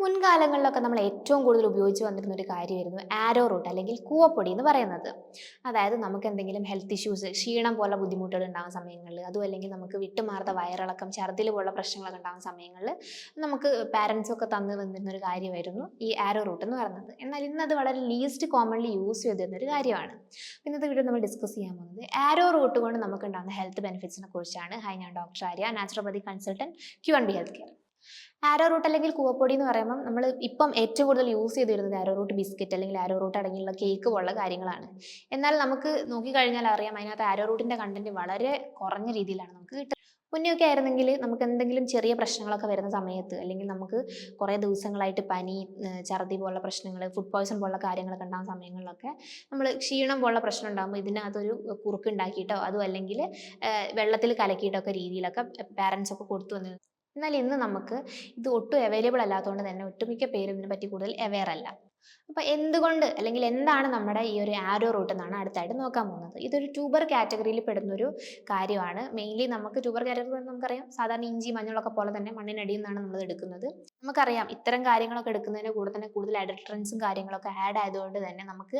മുൻകാലങ്ങളിലൊക്കെ നമ്മൾ ഏറ്റവും കൂടുതൽ ഉപയോഗിച്ച് വന്നിരുന്ന ഒരു കാര്യമായിരുന്നു ആരോ റൂട്ട് അല്ലെങ്കിൽ കൂവപ്പൊടി എന്ന് പറയുന്നത്. അതായത് നമുക്ക് എന്തെങ്കിലും ഹെൽത്ത് ഇഷ്യൂസ് ക്ഷീണം പോലെ ബുദ്ധിമുട്ടുകൾ ഉണ്ടാകുന്ന സമയങ്ങളിൽ അതും അല്ലെങ്കിൽ നമുക്ക് വിട്ടുമാറാത്ത വയറിളക്കം ഛർദിൽ പോലുള്ള പ്രശ്നങ്ങളൊക്കെ ഉണ്ടാകുന്ന സമയങ്ങളിൽ നമുക്ക് പാരൻസൊക്കെ തന്നു വന്നിരുന്ന ഒരു കാര്യമായിരുന്നു ഈ ആരോ റൂട്ട് എന്ന് പറയുന്നത്. എന്നാൽ ഇന്ന് അത് വളരെ ലീസ്റ്റ് കോമൺലി യൂസ് ചെയ്തിരുന്ന ഒരു കാര്യമാണ്. ഇന്നത്തെ വീഡിയോ നമ്മൾ ഡിസ്കസ് ചെയ്യാൻ പോകുന്നത്. ആരോ റൂട്ട് കൊണ്ട് നമുക്ക് ഉണ്ടാകുന്ന ഹെൽത്ത് ബെനിഫിറ്റ്സിനെ കുറിച്ചാണ്. ഹൈ ഞാൻ doctor Arya naturopathy consultant Q and B health care arrowroot അല്ലെങ്കിൽ കൂവപ്പൊടി എന്ന് പറയുമ്പോൾ നമ്മൾ ഇപ്പം ഏറ്റവും കൂടുതൽ യൂസ് ചെയ്ത് വരുന്നത് ആരോ റൂട്ട് ബിസ്ക്കറ്റ് അല്ലെങ്കിൽ ആരോ റൂട്ട് അടങ്ങിയുള്ള കേക്ക് പോലുള്ള കാര്യങ്ങളാണ്. എന്നാൽ നമുക്ക് നോക്കിക്കഴിഞ്ഞാൽ അറിയാം അതിനകത്ത് ആരോ റൂട്ടിന്റെ കണ്ടന്റ് വളരെ കുറഞ്ഞ രീതിയിലാണ് നമുക്ക് കിട്ടുന്നത്. മുന്നെയൊക്കെ ആയിരുന്നെങ്കിൽ നമുക്ക് എന്തെങ്കിലും ചെറിയ പ്രശ്നങ്ങളൊക്കെ വരുന്ന സമയത്ത് അല്ലെങ്കിൽ നമുക്ക് കുറേ ദിവസങ്ങളായിട്ട് പനി ഛർദി പോലുള്ള പ്രശ്നങ്ങൾ ഫുഡ് പോയ്സൺ പോലുള്ള കാര്യങ്ങളൊക്കെ ഉണ്ടാകുന്ന സമയങ്ങളിലൊക്കെ നമ്മൾ ക്ഷീണം പോലുള്ള പ്രശ്നം ഉണ്ടാകുമ്പോൾ ഇതിനകത്തൊരു കുറുക്ക് ഉണ്ടാക്കിയിട്ടോ അതും അല്ലെങ്കിൽ വെള്ളത്തിൽ കലക്കിയിട്ടൊക്കെ രീതിയിലൊക്കെ പാരൻസ് ഒക്കെ കൊടുത്തു വന്നിരുന്നു. എന്നാൽ ഇന്ന് നമുക്ക് ഇത് ഒട്ടും അവൈലബിൾ അല്ലാത്തതുകൊണ്ട് തന്നെ ഒട്ടുമിക്ക പേരും ഇതിനെപ്പറ്റി കൂടുതൽ അവെയർ അല്ല. അപ്പോൾ എന്തുകൊണ്ട് അല്ലെങ്കിൽ എന്താണ് നമ്മുടെ ഈ ഒരു ആരോ റൂട്ട് എന്നാണ് അടുത്തായിട്ട് നോക്കാൻ പോകുന്നത്? ഇതൊരു ട്യൂബർ കാറ്റഗറിയിൽ പെടുന്ന ഒരു കാര്യമാണ്. മെയിൻലി നമുക്ക് ട്യൂബർ കാറ്റഗറി നമുക്കറിയാം. സാധാരണ ഇഞ്ചി മഞ്ഞളൊക്കെ പോലെ തന്നെ മണ്ണിനടിയിൽ നിന്നാണ് നമ്മൾ എടുക്കുന്നത്. നമുക്കറിയാം ഇത്തരം കാര്യങ്ങളൊക്കെ എടുക്കുന്നതിന് കൂടെ തന്നെ കൂടുതൽ അഡൽട്രൻസും കാര്യങ്ങളൊക്കെ ആഡ് ആയതുകൊണ്ട് തന്നെ നമുക്ക്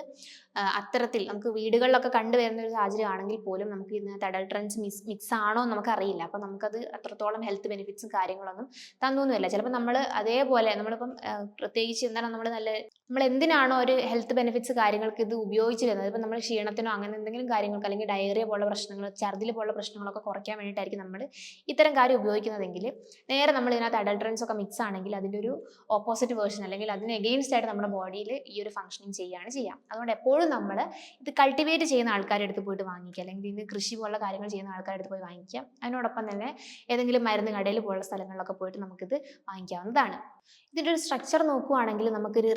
അത്തരത്തിൽ നമുക്ക് വീടുകളിലൊക്കെ കണ്ടുവരുന്ന ഒരു സാഹചര്യം ആണെങ്കിൽ പോലും നമുക്ക് ഇതിനകത്ത് അഡൽട്രൻസ് മിക്സ് മിക്സ് ആണോ എന്ന് നമുക്കറിയില്ല. അപ്പോൾ നമുക്കത് അത്രത്തോളം ഹെൽത്ത് ബെനിഫിറ്റ്സും കാര്യങ്ങളൊന്നും തന്നൊന്നുമില്ല. ചിലപ്പോൾ നമ്മൾ അതേപോലെ നമ്മളിപ്പം പ്രത്യേകിച്ച് എന്താണ് നമ്മൾ നല്ല നമ്മൾ എന്തിനാണോ ഒരു ഹെൽത്ത് ബെനിഫിറ്റ്സ് കാര്യങ്ങൾക്ക് ഇത് ഉപയോഗിച്ചിരുന്നത്? ഇപ്പം നമ്മൾ ക്ഷീണത്തിനോ അങ്ങനെ എന്തെങ്കിലും കാര്യങ്ങൾക്ക് അല്ലെങ്കിൽ ഡയറിയ പോലുള്ള പ്രശ്നങ്ങൾ ഛർദിൽ പോലുള്ള പ്രശ്നങ്ങളൊക്കെ കുറയ്ക്കാൻ വേണ്ടിയിട്ടായിരിക്കും നമ്മൾ ഇത്തരം കാര്യം ഉപയോഗിക്കുന്നതെങ്കിൽ നേരെ നമ്മൾ ഇതിനകത്ത് അഡൾട്രൻസ് ഒക്കെ മിക്സ് ആണെങ്കിൽ അതിന്റെ ഒരു ഓപ്പോസിറ്റ് വേർഷൻ അല്ലെങ്കിൽ അതിന് എഗെയിൻസ്റ്റ് ആയിട്ട് നമ്മുടെ ബോഡിയിൽ ഈ ഒരു ഫംഗ്ഷനിങ് ചെയ്യുകയാണ് ചെയ്യാം. അതുകൊണ്ട് എപ്പോഴും നമ്മൾ ഇത് കൾട്ടിവേറ്റ് ചെയ്യുന്ന ആൾക്കാരുടെ അടുത്ത് പോയിട്ട് വാങ്ങിക്കുക. അല്ലെങ്കിൽ ഇതിന് കൃഷി പോലുള്ള കാര്യങ്ങൾ ചെയ്യുന്ന ആൾക്കാരുടെ അടുത്ത് പോയി വാങ്ങിക്കാം അതിനോടൊപ്പം തന്നെ ഏതെങ്കിലും മരുന്ന് കടയിൽ പോലുള്ള സ്ഥലങ്ങളിലൊക്കെ പോയിട്ട് നമുക്കിത് വാങ്ങിക്കാവുന്നതാണ്. ഇതിന്റെ ഒരു സ്ട്രക്ചർ നോക്കുകയാണെങ്കിൽ നമുക്കൊരു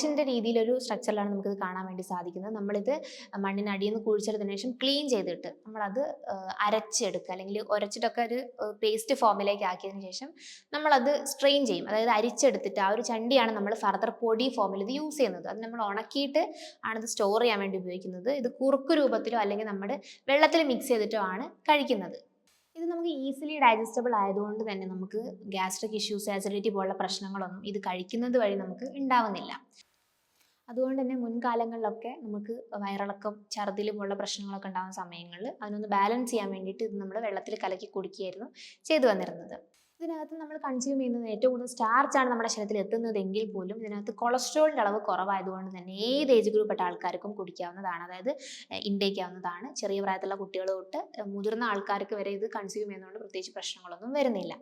റാഡിഷിന്റെ രീതിയിലൊരു സ്ട്രക്ചറിലാണ് നമുക്കിത് കാണാൻ വേണ്ടി സാധിക്കുന്നത്. നമ്മളിത് മണ്ണിനടിയിൽ നിന്ന് കുഴിച്ചെടുത്തതിന് ശേഷം ക്ലീൻ ചെയ്തിട്ട് നമ്മളത് അരച്ചെടുക്കുക. അല്ലെങ്കിൽ ഉരച്ചിട്ടൊക്കെ ഒരു പേസ്റ്റ് ഫോമിലേക്ക് ആക്കിയതിന് ശേഷം നമ്മളത് സ്ട്രെയിൻ ചെയ്യും. അതായത് അരിച്ചെടുത്തിട്ട് ആ ഒരു ചണ്ടിയാണ് നമ്മൾ ഫർദർ പൊടി ഫോമിൽ ഇത് യൂസ് ചെയ്യുന്നത്. അത് നമ്മൾ ഉണക്കിയിട്ട് ആണ് ഇത് സ്റ്റോർ ചെയ്യാൻ വേണ്ടി ഉപയോഗിക്കുന്നത്. ഇത് കുറുക്ക് രൂപത്തിലോ അല്ലെങ്കിൽ നമ്മുടെ വെള്ളത്തിൽ മിക്സ് ചെയ്തിട്ടോ ആണ് കഴിക്കുന്നത്. ഇത് നമുക്ക് ഈസിലി ഡൈജസ്റ്റബിൾ ആയതുകൊണ്ട് തന്നെ നമുക്ക് ഗ്യാസ്ട്രിക് ഇഷ്യൂസ് ആസിഡിറ്റി പോലുള്ള പ്രശ്നങ്ങളൊന്നും ഇത് കഴിക്കുന്നത് വഴി നമുക്ക് ഉണ്ടാവുന്നില്ല. അതുകൊണ്ട് തന്നെ മുൻകാലങ്ങളിലൊക്കെ നമുക്ക് വയറിളക്കം ഛർദിൽ പോലുള്ള പ്രശ്നങ്ങളൊക്കെ ഉണ്ടാകുന്ന സമയങ്ങളിൽ അതിനൊന്ന് ബാലൻസ് ചെയ്യാൻ വേണ്ടിയിട്ട് ഇത് നമ്മൾ വെള്ളത്തിൽ കലക്കി കുടിക്കുകയായിരുന്നു ചെയ്തു വന്നിരുന്നത്. ഇതിനകത്ത് നമ്മൾ കൺസ്യൂം ചെയ്യുന്നത് ഏറ്റവും കൂടുതൽ സ്റ്റാർച്ച് ആണ് നമ്മുടെ ശരീരത്തിൽ എത്തുന്നതെങ്കിൽ പോലും ഇതിനകത്ത് കൊളസ്ട്രോളിന്റെ അളവ് കുറവായതുകൊണ്ട് തന്നെ ഏത് ഏജ് ഗ്രൂപ്പ് ആൾക്കാർക്കും കുടിക്കാവുന്നതാണ്. അതായത് ഇൻടേക്ക് ആവുന്നതാണ്. ചെറിയ പ്രായത്തിലുള്ള കുട്ടികൾ തൊട്ട് മുതിർന്ന ആൾക്കാർക്ക് വരെ ഇത് കൺസ്യൂം ചെയ്യുന്നതുകൊണ്ട് പ്രത്യേകിച്ച് പ്രശ്നങ്ങളൊന്നും വരുന്നില്ല.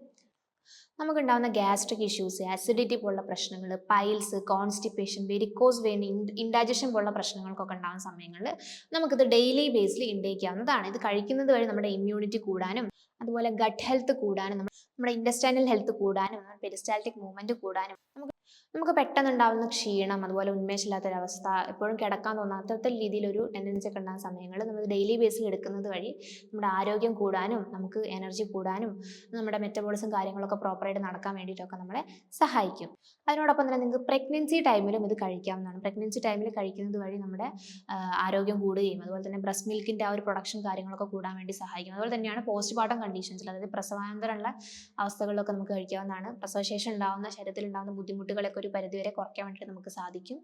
നമുക്കുണ്ടാകുന്ന ഗ്യാസ്ട്രിക് ഇഷ്യൂസ് ആസിഡിറ്റി പോലുള്ള പ്രശ്നങ്ങൾ piles constipation varicose vein indigestion പോലുള്ള പ്രശ്നങ്ങൾക്കൊക്കെ ഉണ്ടാകുന്ന സമയങ്ങളിൽ നമുക്കിത് ഡെയിലി ബേസിൽ ഇൻടേക്ക് ചെയ്യാവുന്നതാണ്. ഇത് കഴിക്കുന്നത് വഴി നമ്മുടെ ഇമ്മ്യൂണിറ്റി കൂടാനും അതുപോലെ ഗട്ട് ഹെൽത്ത് കൂടാനും നമ്മുടെ ഇൻഡസ്റ്റൈനൽ ഹെൽത്ത് കൂടാനും പെരിസ്റ്റാലിറ്റിക് മൂവ്മെന്റ് കൂടാനും നമുക്ക് നമുക്ക് പെട്ടെന്ന് ഉണ്ടാകുന്ന ക്ഷീണം അതുപോലെ ഉന്മേഷമില്ലാത്തൊരവസ്ഥ എപ്പോഴും കിടക്കാൻ തോന്നാത്ത അത്തരത്തിൽ രീതിയിലൊരു ടെൻഡൻസി ഒക്കെ ഉണ്ടാകുന്ന സമയങ്ങൾ നമ്മൾ ഡെയിലി ബേസിൽ എടുക്കുന്നത് വഴി നമ്മുടെ ആരോഗ്യം കൂടാനും നമുക്ക് എനർജി കൂടാനും നമ്മുടെ മെറ്റബോളിസം കാര്യങ്ങളൊക്കെ പ്രോപ്പറായിട്ട് നടക്കാൻ വേണ്ടിയിട്ടൊക്കെ നമ്മളെ സഹായിക്കും. അതിനോടൊപ്പം തന്നെ നിങ്ങൾക്ക് പ്രഗ്നൻസി ടൈമിലും ഇത് കഴിക്കാവുന്നതാണ്. പ്രഗ്നൻസി ടൈമിൽ കഴിക്കുന്നത് വഴി നമ്മുടെ ആരോഗ്യം കൂടുകയും അതുപോലെ തന്നെ ബ്രസ്റ്റ് മിൽക്കിന്റെ ആ ഒരു പ്രൊഡക്ഷൻ കാര്യങ്ങളൊക്കെ കൂടാൻ വേണ്ടി സഹായിക്കും. അതുപോലെ തന്നെയാണ് പോസ്റ്റ് പാർട്ടം കണ്ടീഷൻസിൽ അതായത് പ്രസവാനന്തരമുള്ള അവസ്ഥകളിലൊക്കെ നമുക്ക് കഴിക്കാവുന്നതാണ്. പ്രസവശേഷം ഉണ്ടാകുന്ന ശരീരത്തിൽ ഉണ്ടാകുന്ന ബുദ്ധിമുട്ടുകളൊക്കെ ഒരു പരിധിവരെ കുറയ്ക്കാൻ വേണ്ടിയിട്ട് നമുക്ക് സാധിക്കും.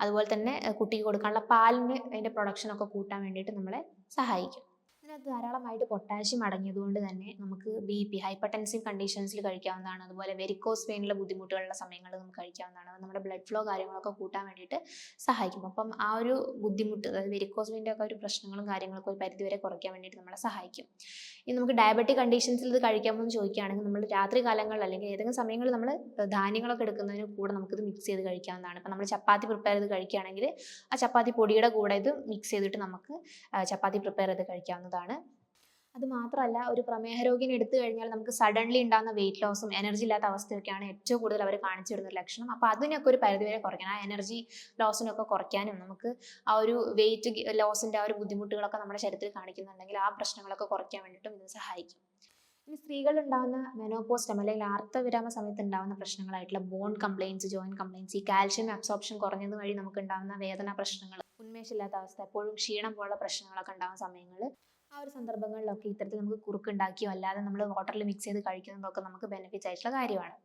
അതുപോലെ തന്നെ കുട്ടിക്ക് കൊടുക്കാനുള്ള പാലിന് അതിന്റെ പ്രൊഡക്ഷനൊക്കെ കൂട്ടാൻ വേണ്ടിയിട്ട് നമ്മളെ സഹായിക്കും. ഇതിനകത്ത് ധാരാളമായിട്ട് പൊട്ടാഷ്യം അടങ്ങിയതുകൊണ്ട് തന്നെ നമുക്ക് ബി പി ഹൈപ്പർ ടെൻസീവ് കണ്ടീഷൻസിൽ കഴിക്കാവുന്നതാണ്. അതുപോലെ വെരിക്കോസ് വെയിനിലെ ബുദ്ധിമുട്ടുകളുള്ള സമയങ്ങളിൽ നമുക്ക് കഴിക്കാവുന്നതാണ്. നമ്മുടെ ബ്ലഡ് ഫ്ലോ കാര്യങ്ങളൊക്കെ കൂട്ടാൻ വേണ്ടിയിട്ട് സഹായിക്കും. അപ്പം ആ ഒരു ബുദ്ധിമുട്ട് അതായത് വെരിക്കോസ് വെയിന്റെ ഒക്കെ ഒരു പ്രശ്നങ്ങളും കാര്യങ്ങളൊക്കെ ഒരു പരിധിവരെ കുറയ്ക്കാൻ വേണ്ടിയിട്ട് നമ്മളെ സഹായിക്കും. ഇനി നമുക്ക് ഡയബറ്റിക് കണ്ടീഷൻസിൽ ഇത് കഴിക്കാമോ എന്ന് ചോദിക്കുകയാണെങ്കിൽ നമ്മൾ രാത്രി കാലങ്ങളിൽ അല്ലെങ്കിൽ ഏതെങ്കിലും സമയങ്ങളിൽ നമ്മൾ ധാന്യങ്ങളൊക്കെ എടുക്കുന്നതിന് കൂടെ നമുക്കിത് മിക്സ് ചെയ്ത് കഴിക്കാവുന്നതാണ്. ഇപ്പം നമ്മൾ ചപ്പാത്തി പ്രിപ്പയർ ചെയ്ത് കഴിക്കുകയാണെങ്കിൽ ആ ചപ്പാത്തി പൊടിയുടെ കൂടെ ഇത് മിക്സ് ചെയ്തിട്ട് നമുക്ക് ചപ്പാത്തി പ്രിപ്പയർ ചെയ്ത് കഴിക്കാവുന്നതാണ്. അത് മാത്രമല്ല ഒരു പ്രമേഹ രോഗിനെ എടുത്തു കഴിഞ്ഞാൽ നമുക്ക് സഡൻലി ഉണ്ടാകുന്ന വെയിറ്റ് ലോസും എനർജി ഇല്ലാത്ത അവസ്ഥയൊക്കെയാണ് ഏറ്റവും കൂടുതൽ അവർ കാണിച്ചു വരുന്ന ഒരു ലക്ഷണം. അപ്പോൾ അതിനൊക്കെ ഒരു പരിധിവരെ കുറയ്ക്കണം. ആ എനർജി ലോസിനൊക്കെ കുറയ്ക്കാനും നമുക്ക് ആ ഒരു വെയിറ്റ് ലോസിന്റെ ആ ഒരു ബുദ്ധിമുട്ടുകളൊക്കെ നമ്മുടെ ശരീരത്തിൽ കാണിക്കുന്നുണ്ടെങ്കിൽ ആ പ്രശ്നങ്ങളൊക്കെ കുറയ്ക്കാൻ വേണ്ടിയിട്ടും ഇത് സഹായിക്കും. ഇനി സ്ത്രീകളിൽ ഉണ്ടാകുന്ന മെനോപോസ്റ്റം അല്ലെങ്കിൽ ആർത്തവിരാമ സമയത്ത് ഉണ്ടാകുന്ന പ്രശ്നങ്ങളായിട്ടുള്ള ബോൺ കംപ്ലയിൻസ് ജോയിന്റ് കംപ്ലയിൻസ് ഈ കാൽഷ്യം അബ്സോർപ്ഷൻ കുറഞ്ഞത് വഴി നമുക്ക് ഉണ്ടാകുന്ന വേദന പ്രശ്നങ്ങൾ ഉന്മേഷമില്ലാത്ത അവസ്ഥ എപ്പോഴും ക്ഷീണം പോലുള്ള പ്രശ്നങ്ങളൊക്കെ ഉണ്ടാകുന്ന സമയങ്ങളിൽ ആ ഒരു സന്ദർഭങ്ങളിലൊക്കെ ഇത്തരത്തിൽ നമുക്ക് കുറുക്കുണ്ടാക്കിയോ അല്ലാതെ നമ്മൾ വാട്ടറിൽ മിക്സ് ചെയ്ത് കഴിക്കുന്നതൊക്കെ നമുക്ക് ബെനിഫിറ്റ് ആയിട്ടുള്ള കാര്യമാണ്.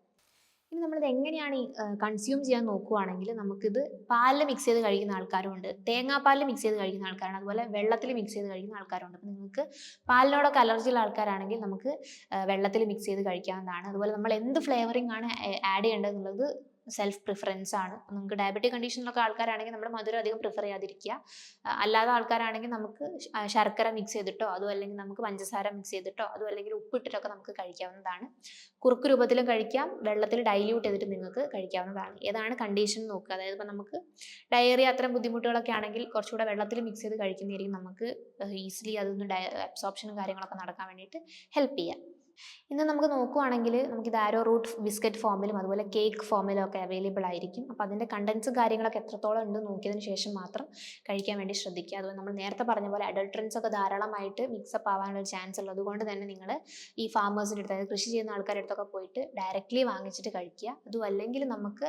ഇനി നമ്മളിത് എങ്ങനെയാണ് ഈ കൺസ്യൂം ചെയ്യാൻ നോക്കുവാണെങ്കിൽ നമുക്കിത് പാലിൽ മിക്സ് ചെയ്ത് കഴിക്കുന്ന ആൾക്കാരുണ്ട്. തേങ്ങാപ്പാലിൽ മിക്സ് ചെയ്ത് കഴിക്കുന്ന ആൾക്കാരാണ്. അതുപോലെ വെള്ളത്തിൽ മിക്സ് ചെയ്ത് കഴിക്കുന്ന ആൾക്കാരുണ്ട്. അപ്പം നിങ്ങൾക്ക് പാലിനോടൊക്കെ അലർജിയുള്ള ആൾക്കാരാണെങ്കിൽ നമുക്ക് വെള്ളത്തിൽ മിക്സ് ചെയ്ത് കഴിക്കാവുന്നതാണ്. അതുപോലെ നമ്മൾ എന്ത് ഫ്ലേവറിംഗ് ആണ് ആഡ് ചെയ്യേണ്ടത് എന്നുള്ളത് സെൽഫ് പ്രിഫറൻസ് ആണ്. നമുക്ക് ഡയബറ്റിക് കണ്ടീഷനിലൊക്കെ ആൾക്കാരാണെങ്കിൽ നമ്മൾ മധുരം അധികം പ്രിഫർ ചെയ്യാതിരിക്കുക. അല്ലാതെ ആൾക്കാരാണെങ്കിൽ നമുക്ക് ശർക്കര മിക്സ് ചെയ്തിട്ടോ അതോ അല്ലെങ്കിൽ നമുക്ക് പഞ്ചസാര മിക്സ് ചെയ്തിട്ടോ അതോ അല്ലെങ്കിൽ ഉപ്പിട്ടിട്ടൊക്കെ നമുക്ക് കഴിക്കാവുന്നതാണ്. കുറുക്ക് രൂപത്തിലും കഴിക്കാം വെള്ളത്തിൽ ഡൈല്യൂട്ട് ചെയ്തിട്ട് നിങ്ങൾക്ക് കഴിക്കാവുന്നതാണ്. ഏതാണ് കണ്ടീഷൻ നോക്കുക. അതായത് ഇപ്പം നമുക്ക് ഡയറി അത്തരം ബുദ്ധിമുട്ടുകളൊക്കെ ആണെങ്കിൽ കുറച്ചുകൂടെ വെള്ളത്തിൽ മിക്സ് ചെയ്ത് കഴിക്കുന്നതായിരിക്കും നമുക്ക് ഈസിലി അതൊന്ന് അബ്സോർപ്ഷനും കാര്യങ്ങളൊക്കെ നടക്കാൻ വേണ്ടിയിട്ട് ഹെൽപ്പ് ചെയ്യാം. ഇന്ന് നമുക്ക് നോക്കുവാണെങ്കിൽ നമുക്കിത് ആരോ റൂട്ട് ബിസ്ക്കറ്റ് ഫോമിലും അതുപോലെ കേക്ക് ഫോമിലും ഒക്കെ അവൈലബിൾ ആയിരിക്കും. അപ്പോൾ അതിന്റെ കണ്ടൻസും കാര്യങ്ങളൊക്കെ എത്രത്തോളം ഉണ്ട് നോക്കിയതിന് ശേഷം മാത്രം കഴിക്കാൻ വേണ്ടി ശ്രദ്ധിക്കുക. അതുപോലെ നമ്മൾ നേരത്തെ പറഞ്ഞ പോലെ അഡൾട്രൻസ് ഒക്കെ ധാരാളമായിട്ട് മിക്സപ്പ് ആവാനുള്ള ചാൻസ് ഉള്ളത് അതുകൊണ്ട് തന്നെ നിങ്ങൾ ഈ ഫാമേഴ്സിന്റെ അടുത്ത് അതായത് കൃഷി ചെയ്യുന്ന ആൾക്കാരുടെ അടുത്തൊക്കെ പോയിട്ട് ഡയറക്റ്റ്ലി വാങ്ങിച്ചിട്ട് കഴിക്കുക. അതും അല്ലെങ്കിൽ നമുക്ക്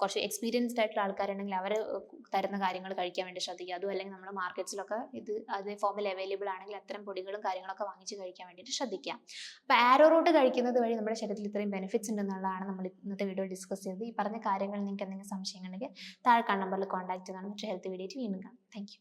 കുറച്ച് എക്സ്പീരിയൻസ്ഡ് ആയിട്ടുള്ള ആൾക്കാരുണ്ടെങ്കിൽ അവർ തരുന്ന കാര്യങ്ങൾ കഴിക്കാൻ വേണ്ടി ശ്രദ്ധിക്കുക. അതും അല്ലെങ്കിൽ നമ്മൾ മാർക്കറ്റ്സിലൊക്കെ ഇത് അതേ ഫോമിൽ അവൈലബിൾ ആണെങ്കിൽ അത്തരം പൊടികളും കാര്യങ്ങളൊക്കെ വാങ്ങിച്ച് കഴിക്കാൻ വേണ്ടിയിട്ട് ശ്രദ്ധിക്കുക. അപ്പോൾ ആരോ റൂട്ട് കഴിക്കുന്നത് വഴി നമ്മുടെ ശരീരത്തിൽ ഇത്രയും ബെനിഫിറ്റ്സ് ഉണ്ടെന്നുള്ളതാണ് നമ്മൾ ഇന്നത്തെ വീഡിയോ ഡിസ്കസ് ചെയ്തത്. ഈ പറഞ്ഞ കാര്യങ്ങൾ നിങ്ങൾക്ക് എന്തെങ്കിലും സംശയങ്ങളുണ്ടെങ്കിൽ താഴെ നമ്പറിൽ കോൺടാക്ട് ചെയ്താണ് മറ്റൊരു ഹെൽത്ത് വീഡിയോ വീണ്ടും കാണാം. താങ്ക്